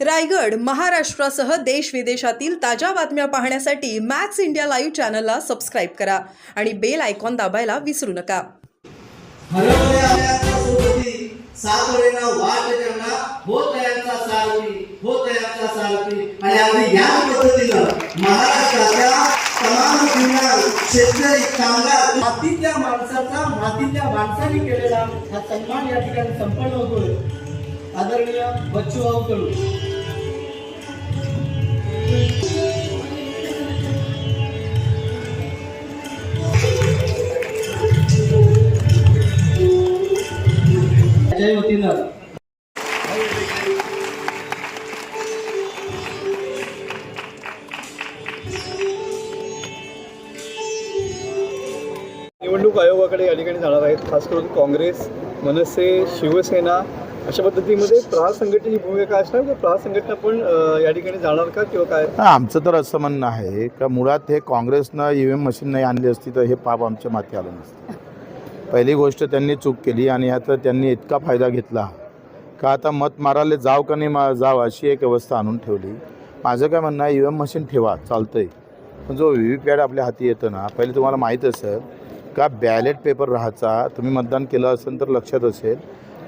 रायगड महाराष्ट्रासह देश विदेशातील ताज्या बातम्या पाहण्यासाठी मॅक्स इंडिया लाईव्ह चॅनलला सबस्क्राईब करा आणि बेल आयकॉन दाबायला विसरू नका. शेतकरी कामगार मातीतल्या माणसाचा मातीतल्या माणसाने केलेला हा सन्मान या ठिकाणी संपन्न होतोय आदरणीय बच्चूभाऊ कडू त्याच्या निवडणूक आयोगाकडे या ठिकाणी जाणार आहेत खास करून काँग्रेस मनसे शिवसेना अशा पद्धतीमध्ये प्रहार संघटनेची भूमिका काय असणार? म्हणजे किंवा प्रहार संघटना पण या ठिकाणी जाणार का किंवा काय? आमचं तर असं म्हणणं आहे का मुळात हे काँग्रेसनं ई व्ही एम मशीन नाही आणली असती तर हे पाप आमच्या माथी आलं नसतं. पहिली गोष्ट त्यांनी चूक केली आणि ह्याचा त्यांनी इतका फायदा घेतला का आता मत मारायला जाव का नाही मा जाव अशी एक व्यवस्था आणून ठेवली. माझं काय म्हणणं आहे ई व्ही एम मशीन ठेवा चालतंय. पण जो व्ही व्ही पॅड आपल्या हाती येतं ना पहिले तुम्हाला माहीत असेल का बॅलेट पेपर राहायचा तुम्ही मतदान केलं असेल तर लक्षात असेल.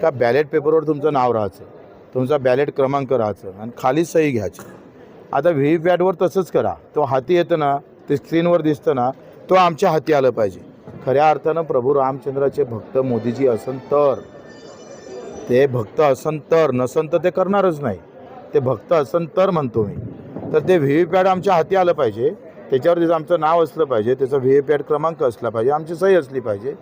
का बॅलेट पेपरवर तुमचं नाव राहायचं तुमचा बॅलेट क्रमांक राहायचं आणि खाली सही घ्यायची. आता व्ही पॅटवर पॅडवर तसंच करा. तो हाती येतं ना ते स्क्रीनवर दिसतं ना तो आमच्या हाती आलं पाहिजे. खऱ्या अर्थानं प्रभू रामचंद्राचे भक्त मोदीजी असन तर ते भक्त असन तर नसन तर ते करणारच नाही. ते भक्त असन तर म्हणतो मी. तर ते व्ही व्ही पॅड आमच्या हाती आलं पाहिजे. त्याच्यावर त्याचं आमचं नाव असलं पाहिजे त्याचा व्ही व्ही पॅड क्रमांक असला पाहिजे आमची सही असली पाहिजे.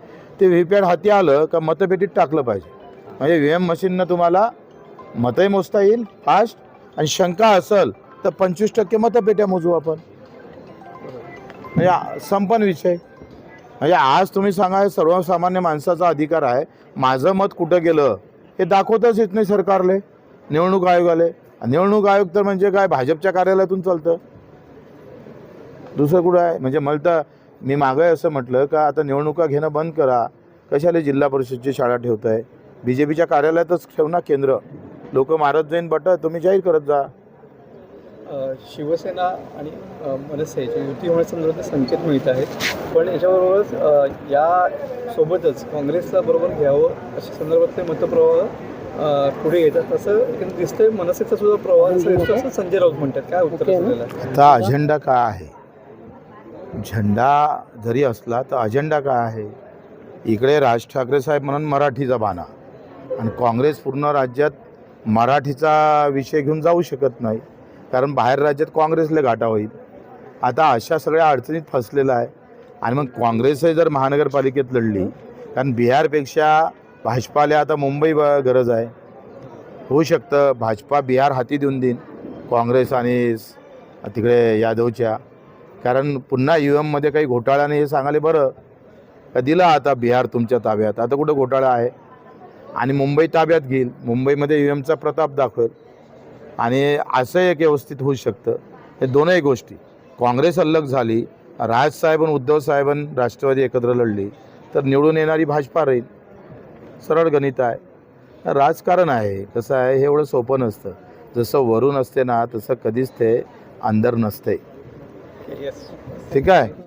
ते व्ही व्ही पॅड हाती आलं का मतपेटीत टाकलं पाहिजे. म्हणजे व्ही एम मशीननं तुम्हाला मतही मोजता येईल फास्ट आणि शंका असेल तर पंचवीस टक्के मतपेट्या मोजू आपण. म्हणजे संपन विषय. म्हणजे आज तुम्ही सांगा हे सर्वसामान्य माणसाचा अधिकार आहे. माझं मत कुठं गेलं हे दाखवतच येत नाही सरकारले निवडणूक आयोगाले. निवडणूक आयोग तर म्हणजे काय भाजपच्या कार्यालयातून चालतं. दुसरं कुठं आहे? म्हणजे मला तर मी मागं असं म्हटलं का आता निवडणुका घेणं बंद करा. कशाला जिल्हा परिषदची शाळा ठेवत आहे बी जे पीच्या कार्यालयातच ठेव ना केंद्र. लोक मारत जाईन बट तुम्ही जाहीर करत जा. शिवसेना आणि अ, मनसे याची युती होण्यासंदर्भात संकेत मिळत आहेत पण याच्याबरोबरच या सोबतच काँग्रेसला बरोबर घ्यावं अशा संदर्भातले मतप्रवाह पुढे येतात. असं दिसतंय मनसेचा सुद्धा प्रवाह असा संजय राऊत म्हणतात. काय उत्तर आता अजेंडा काय आहे? झेंडा जरी असला तर अजेंडा काय आहे? इकडे राज ठाकरे साहेब म्हणून मराठीचा बाणा. आणि काँग्रेस पूर्ण राज्यात मराठीचा विषय घेऊन जाऊ शकत नाही कारण बाहेर राज्यात काँग्रेसला घाटा होईल. आता अशा सगळ्या अडचणीत फसलेला आहे. आणि मग काँग्रेसही जर महानगरपालिकेत लढली कारण बिहारपेक्षा भाजपाला आता मुंबई ब- गरज आहे. होऊ शकतं भाजपा बिहार हाती देऊन देईन काँग्रेस आणि तिकडे यादवच्या. कारण पुन्हा यू एममध्ये काही घोटाळा नाही हे सांगायला बरं. का दिला आता बिहार तुमच्या ताब्यात? आता कुठं घोटाळा आहे? आणि मुंबई ताब्यात घेईल. मुंबईमध्ये यू एमचा प्रताप दाखवेल आणि असं एक व्यवस्थित होऊ शकतं. हे दोनही गोष्टी. काँग्रेस अलग झाली. राजसाहेब आणि उद्धव साहेबांनी राष्ट्रवादी एकत्र लढली. तर निवडून येणारी भाजपा राहील. सरळ गणित आहे. राजकारण आहे. कसं आहे? हे एवढं सोपं नसतं. जसं वरून असते ना तसं कधीच ते अंदर नसते. ठीक आहे?